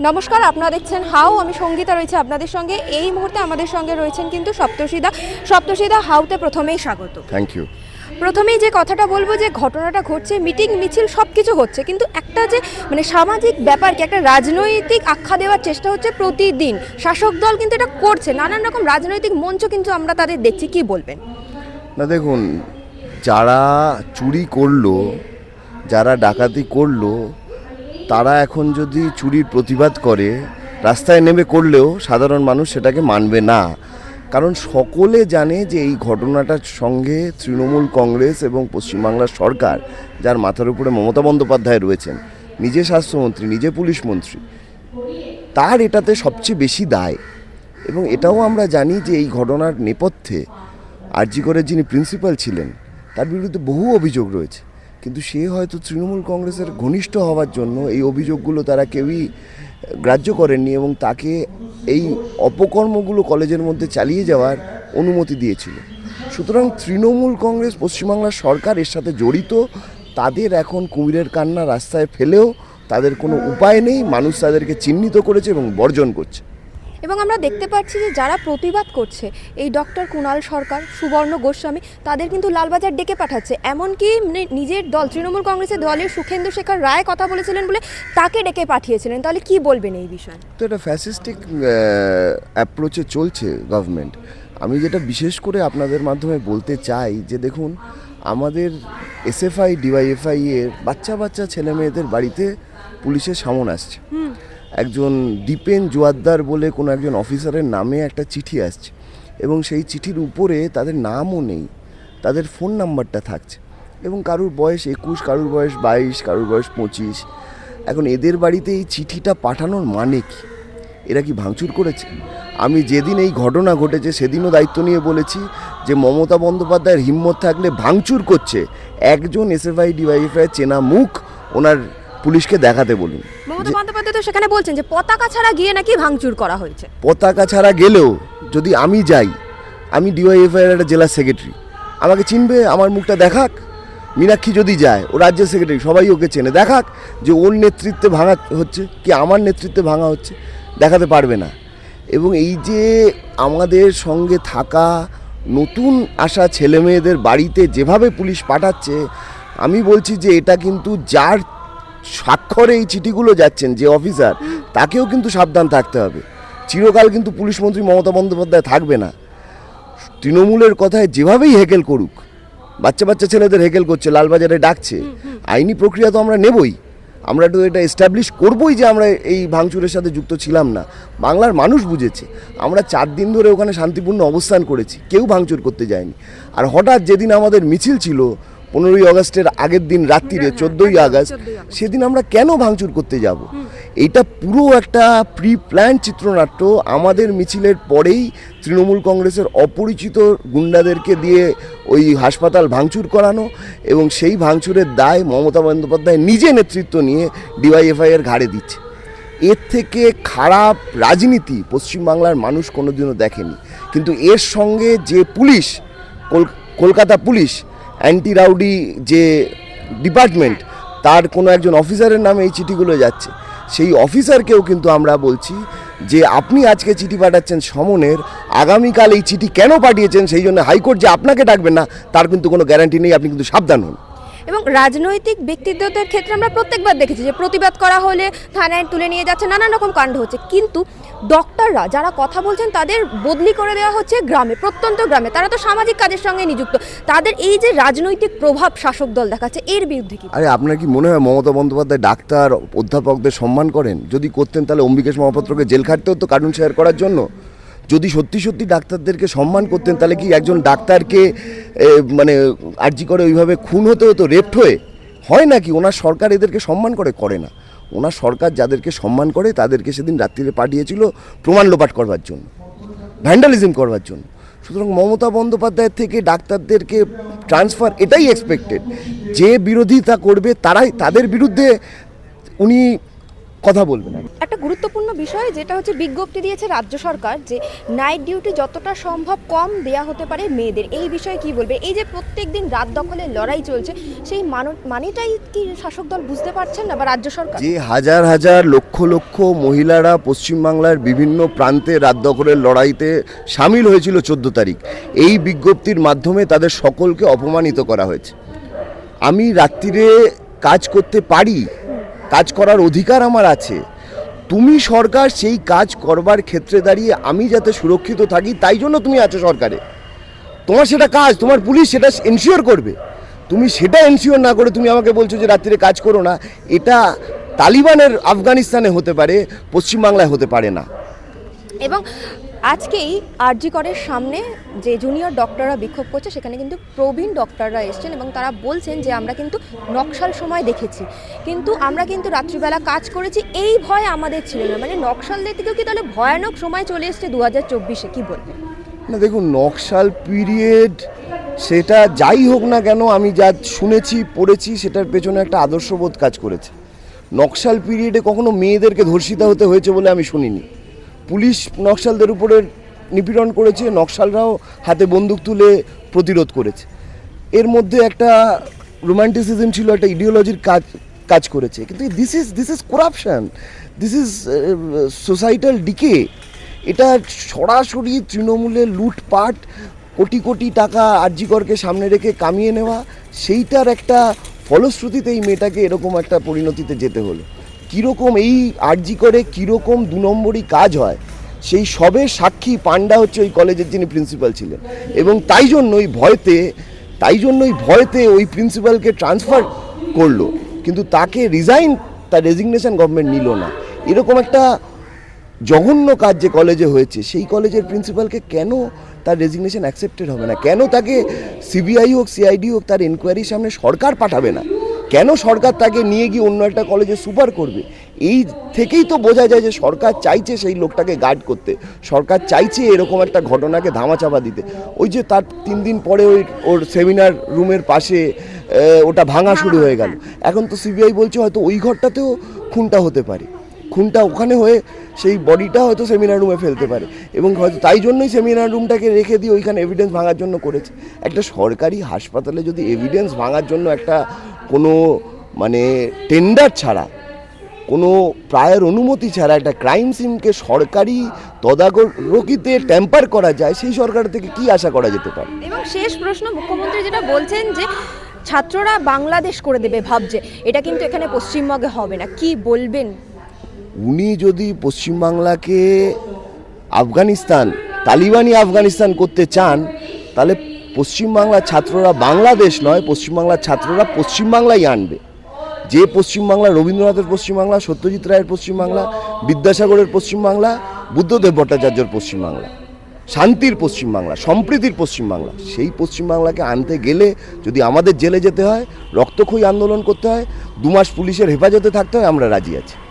নমস্কার আপনারা দেখছেন হাউ আমি সঙ্গীতা রয়েছে আপনাদের সঙ্গে। এই মুহূর্তে আমাদের সঙ্গে রয়েছেন কিন্তু সপ্তশীদা সপ্তশীদা হাউতে প্রথমেই স্বাগত। থ্যাংক ইউ প্রথমেই যে কথাটা বলব যে ঘটনাটা ঘটছে মিটিং মিছিল সব কিছু হচ্ছে কিন্তু একটা যে মানে সামাজিক ব্যাপারকে একটা রাজনৈতিক আখ্যা দেওয়ার চেষ্টা হচ্ছে প্রতিদিন। শাসক দল কিন্তু এটা করছে নানান রকম রাজনৈতিক মঞ্চ কিন্তু আমরা তাদের দেখছি কি বলবেন? না দেখুন যারা চুরি করল যারা ডাকাতি করল তারা এখন যদি চুরির প্রতিবাদ করে, রাস্তায় নেমে করলেও সাধারণ মানুষ সেটাকে মানবে না। কারণ সকলে জানে যে এই ঘটনাটার সঙ্গে তৃণমূল কংগ্রেস এবং পশ্চিমবাংলার সরকার, যার মাথার উপরে মমতা বন্দ্যোপাধ্যায় রয়েছেন, নিজে স্বাস্থ্যমন্ত্রী, নিজে পুলিশ মন্ত্রী, তার এটাতে সবচেয়ে বেশি দায়। এবং এটাও আমরা জানি যে এই ঘটনার নেপথ্যে আরজি করে যিনি প্রিন্সিপাল ছিলেন, তার বিরুদ্ধে বহু অভিযোগ রয়েছে। কিন্তু সে হয়তো তৃণমূল কংগ্রেসের ঘনিষ্ঠ হওয়ার জন্য এই অভিযোগগুলো তারা কেউই গ্রাহ্য করেননি এবং তাকে এই অপকর্মগুলো কলেজের মধ্যে চালিয়ে যাওয়ার অনুমতি দিয়েছিল। সুতরাং তৃণমূল কংগ্রেস পশ্চিমবাংলার সরকার এর সাথে জড়িত, তাদের এখন কুমিরের কান্না রাস্তায় ফেলেও তাদের কোনো উপায় নেই। মানুষ তাদেরকে চিহ্নিত করেছে এবং বর্জন করছে। এবং আমরা দেখতে পাচ্ছি যে যারা প্রতিবাদ করছে এই ডক্টর কুণাল সরকার সুবর্ণ গোস্বামী তাদের কিন্তু লালবাজার ডেকে পাঠাচ্ছে। এমনকি মানে নিজের দল তৃণমূল কংগ্রেসের দলের সুখেন্দু শেখর রায় কথা বলেছিলেন বলে তাকে ডেকে পাঠিয়েছিলেন। তাহলে কি বলবেন এই বিষয়ে? তো এটা ফ্যাসিস্টিক অ্যাপ্রোচে চলছে গভর্নমেন্ট। আমি যেটা বিশেষ করে আপনাদের মাধ্যমে বলতে চাই যে দেখুন আমাদের এসএফআই ডিওয়াইএফআই এর বাচ্চা বাচ্চা ছেলে মেয়েদের বাড়িতে পুলিশের সামন আসছে। একজন দীপেন জোয়াদ্দার বলে কোনো একজন অফিসারের নামে একটা চিঠি আসছে এবং সেই চিঠির উপরে তাদের নামও নেই, তাদের ফোন নাম্বারটা থাকছে এবং কারুর বয়স একুশ, কারুর বয়স বাইশ, কারুর বয়স পঁচিশ। এখন এদের বাড়িতে এই চিঠিটা পাঠানোর মানে কি? এরা কি ভাঙচুর করেছে? আমি যেদিন এই ঘটনা ঘটেছে সেদিনও দায়িত্ব নিয়ে বলেছি যে মমতা বন্দ্যোপাধ্যায়ের হিম্মত থাকলে ভাঙচুর করছে। একজন এসএফআই ডিওয়াইএফআই চেনা মুখ, ওনার পুলিশকে দেখাতে বলুন। মমতা বন্দ্যোপাধ্যায় তো সেখানে বলছেন যে পতাকা ছাড়া গিয়ে নাকি ভাঙচুর করা হয়েছে। পতাকা ছাড়া গেলেও যদি আমি যাই আমি ডিওয়াইএফআই এর একটা জেলা সেক্রেটারি। আমাকে চিনবে আমার মুখটা দেখাক। মীনাক্ষী যদি যায় ও রাজ্যের সেক্রেটারি সবাই ওকে চেনে। দেখাক যে ওর নেতৃত্বে ভাঙা হচ্ছে কি আমার নেতৃত্বে ভাঙা হচ্ছে দেখাতে পারবে না। এবং এই যে আমাদের সঙ্গে থাকা নতুন আসা ছেলে মেয়েদের বাড়িতে যেভাবে পুলিশ পাঠাচ্ছে আমি বলছি যে এটা কিন্তু যার স্বাক্ষরে এই চিঠিগুলো যাচ্ছেন যে অফিসার তাকেও কিন্তু সাবধান থাকতে হবে। চিরকাল কিন্তু পুলিশ মন্ত্রী মমতা বন্দ্যোপাধ্যায় থাকবে না। তৃণমূলের কথায় যেভাবেই হেকেল করুক বাচ্চা বাচ্চা ছেলেদের হেকেল করছে লালবাজারে ডাকছে আইনি প্রক্রিয়া তো আমরা নেবই। আমরা তো এটা এস্টাবলিশ করবই যে আমরা এই ভাঙচুরের সাথে যুক্ত ছিলাম না। বাংলার মানুষ বুঝেছে আমরা চার দিন ধরে ওখানে শান্তিপূর্ণ অবস্থান করেছি কেউ ভাঙচুর করতে যায়নি। আর হঠাৎ যেদিন আমাদের মিছিল ছিল পনেরোই আগস্টের আগের দিন রাত্রিরে চোদ্দোই আগস্ট সেদিন আমরা কেন ভাঙচুর করতে যাব? এটা পুরো একটা প্রি প্ল্যান চিত্রনাট্য। আমাদের মিছিলের পরেই তৃণমূল কংগ্রেসের অপরিচিত গুন্ডাদেরকে দিয়ে ওই হাসপাতাল ভাঙচুর করানো এবং সেই ভাঙচুরের দায় মমতা বন্দ্যোপাধ্যায় নিজে নেতৃত্ব নিয়ে ডিওয়াইএফআই এর ঘাড়ে দিচ্ছে। এর থেকে খারাপ রাজনীতি পশ্চিমবাংলার মানুষ কোনোদিনও দেখেনি। কিন্তু এর সঙ্গে যে পুলিশ কল- কলকাতা পুলিশ অ্যান্টি রাউডি যে ডিপার্টমেন্ট, তার কোনো একজন অফিসারের নামে এই চিঠিগুলো যাচ্ছে। সেই অফিসারকেও কিন্তু আমরা বলছি যে, আপনি আজকে চিঠি পাঠাচ্ছেন সমনের, আগামীকাল এই চিঠি কেন পাঠিয়েছেন? সেই জন্য হাইকোর্ট যে আপনাকে ডাকবেন না, তার কিন্তু কোনো গ্যারান্টি নেই, আপনি কিন্তু সাবধান হন। এবং রাজনৈতিক ব্যক্তিত্বদের ক্ষেত্রে আমরা প্রত্যেকবার দেখেছি যে প্রতিবাদ করা হলে থানায় তুলে নিয়ে যাচ্ছে, নানান রকম কাণ্ড হচ্ছে। কিন্তু ডক্টররা যারা কথা বলছেন, তাদের বদলি করে দেওয়া হচ্ছে গ্রামে, প্রত্যন্ত গ্রামে। তারা তো সামাজিক কাজের সঙ্গে নিযুক্ত। তাদের এই যে রাজনৈতিক প্রভাব শাসক দল দেখাচ্ছে, এর বিরুদ্ধে কি? আরে, আপনার কি মনে হয় মমতা বন্দ্যোপাধ্যায় ডাক্তার, অধ্যাপকদের সম্মান করেন? যদি করতেন তাহলে অম্বিকেশ মহাপাত্রকে জেল খাটতে হতো কার্টুন শেয়ার করার জন্য। যদি সত্যি সত্যি ডাক্তারদেরকে সম্মান করতেন, তাহলে কি একজন ডাক্তারকে মানে আর্জি করে ওইভাবে খুন হতে হতো রেপ্ট হয়ে? হয় নাকি? ওনার সরকার এদেরকে সম্মান করে করে না। ওনার সরকার যাদেরকে সম্মান করে, তাদেরকে সেদিন রাত্রিরে পাঠিয়েছিল প্রমাণ লোপাট করবার জন্য ভ্যান্ডালিজম করবার জন্য। সুতরাং মমতা বন্দ্যোপাধ্যায়ের থেকে ডাক্তারদেরকে ট্রান্সফার এটাই এক্সপেক্টেড যে বিরোধিতা করবে, তারাই, তাদের বিরুদ্ধে উনি কথা বলবে না একটা গুরুত্বপূর্ণ বিষয় যেটা হচ্ছে বিজ্ঞপ্তি দিয়েছে রাজ্য সরকার যে নাইট ডিউটি যতটা সম্ভব কম দেয়া হতে পারে মেয়েদের। এই বিষয়ে কি বলবে? এই যে প্রত্যেক দিন রাত দখলের লড়াই চলছে সেই মানো- মানেটাই কি শাসক দল বুঝতে পারছেন না বা রাজ্য সরকার? যে হাজার হাজার লক্ষ লক্ষ মহিলারা পশ্চিমবাংলার বিভিন্ন প্রান্তে রাত দখলের লড়াইতে সামিল হয়েছিল চোদ্দ তারিখ এই বিজ্ঞপ্তির মাধ্যমে তাদের সকলকে অপমানিত করা হয়েছে। আমি রাত্রিরে কাজ করতে পারি কাজ করার অধিকার আমার আছে। তুমি সরকার সেই কাজ করবার ক্ষেত্রে দাঁড়িয়ে আমি যাতে সুরক্ষিত থাকি, তাই জন্য তুমি আছো সরকারে। তোমার সেটা কাজ, তোমার পুলিশ সেটা এনশিওর করবে। তুমি সেটা এনশিওর না করে তুমি আমাকে বলছো যে রাত্রিরে কাজ করো না, এটা তালিবানের আফগানিস্তানে হতে পারে, পশ্চিমবাংলায় হতে পারে না। এবং আজকেই আরজি করের সামনে যে জুনিয়র ডক্টররা বিক্ষোভ করছে, সেখানে কিন্তু প্রবীণ ডক্টররা এসছেন এবং তারা বলছেন যে আমরা কিন্তু নকশাল সময় দেখেছি। কিন্তু আমরা কিন্তু রাত্রিবেলা কাজ করেছি, এই ভয় আমাদের ছিল না। মানে নকশালদের থেকেও কি তাহলে ভয়ানক সময় চলে এসছে দু হাজার চব্বিশে? কী বলবেন? না, দেখুন, নকশাল পিরিয়ড সেটা যাই হোক না কেন, আমি যা শুনেছি, পড়েছি, সেটার পেছনে একটা আদর্শবোধ কাজ করেছে। নকশাল পিরিয়ডে কখনো মেয়েদেরকে ধর্ষিতা হতে হয়েছে বলে আমি শুনিনি। পুলিশ নকশালদের উপরে নিপীড়ন করেছে নকশালরাও হাতে বন্দুক তুলে প্রতিরোধ করেছে। এর মধ্যে একটা রোমান্টিসিজম ছিল, একটা ইডিওলজির কাজ কাজ করেছে। কিন্তু this is this is corruption this is societal decay এটা সরাসরি তৃণমূলের লুটপাট, কোটি কোটি টাকা আরজিকরকে সামনে রেখে কামিয়ে নেওয়া, সেইটার একটা ফলশ্রুতিতে এই মেয়েটাকে এরকম একটা পরিণতিতে যেতে হলো। কীরকম এই আরজি করে, কীরকম দু নম্বরই কাজ হয়, সেই সবে সাক্ষী পান্ডা হচ্ছে ওই কলেজের যিনি প্রিন্সিপাল ছিলেন। এবং তাই জন্য ওই ভয়তে, তাই জন্য ওই ভয়তে ওই প্রিন্সিপালকে ট্রান্সফার করল। কিন্তু তাকে রিজাইন তার রেজিগনেশন গভর্নমেন্ট নিল না। এরকম একটা জঘন্য কাজ যে কলেজে হয়েছে, সেই কলেজের প্রিন্সিপালকে কেন তার রেজিগনেশন অ্যাকসেপ্টেড হবে না? কেন তাকে সিবিআই হোক সিআইডি হোক, তার এনকোয়ারির সামনে সরকার পাঠাবে না? কেন সরকার তাকে নিয়ে গিয়ে অন্য একটা কলেজে সুপার করবে? এই থেকেই তো বোঝা যায় যে সরকার চাইছে সেই লোকটাকে গার্ড করতে। সরকার চাইছে এরকম একটা ঘটনাকে ধামাচাপা দিতে। ওই যে তার তিন দিন পরে ওই ওর সেমিনার রুমের পাশে ওটা ভাঙা শুরু হয়ে গেল। এখন তো সিবিআই বলছে হয়তো ওই ঘরটাতেও খুনটা হতে পারে। খুনটা ওখানে হয়ে সেই বডিটা হয়তো সেমিনার রুমে ফেলতে পারে। এবং হয়তো তাই জন্যই সেমিনার রুমটাকে রেখে দিয়ে ওইখানে এভিডেন্স ভাঙার জন্য করেছে। একটা সরকারি হাসপাতালে যদি এভিডেন্স ভাঙার জন্য একটা কোনো মানে টেন্ডার ছাড়া কোনো প্রায়ের অনুমতি ছাড়া একটা ক্রাইম সিনকে সরকারি তদারকিতে ট্যাম্পার করা যায় সেই সরকার থেকে কি আশা করা যেতে পারে? এবং শেষ প্রশ্ন মুখ্যমন্ত্রী যেটা বলছেন যে ছাত্ররা বাংলাদেশ করে দেবে ভাবছে এটা কিন্তু এখানে পশ্চিমবঙ্গে হবে না। কি বলবেন? উনি যদি পশ্চিমবাংলাকে আফগানিস্তান তালিবানি আফগানিস্তান করতে চান তাহলে পশ্চিমবাংলার ছাত্ররা বাংলাদেশ নয়, পশ্চিমবাংলার ছাত্ররা পশ্চিমবাংলাই আনবে। যে পশ্চিমবাংলা, রবীন্দ্রনাথের পশ্চিমবাংলা, সত্যজিৎ রায়ের পশ্চিমবাংলা, বিদ্যাসাগরের পশ্চিমবাংলা, বুদ্ধদেব ভট্টাচার্যের পশ্চিমবাংলা, শান্তির পশ্চিমবাংলা, সম্প্রীতির পশ্চিমবাংলা, সেই পশ্চিমবাংলাকে আনতে গেলে যদি আমাদের জেলে যেতে হয়, রক্তক্ষয়ী আন্দোলন করতে হয় দু মাস পুলিশের হেফাজতে থাকতে হয়, আমরা রাজি আছি।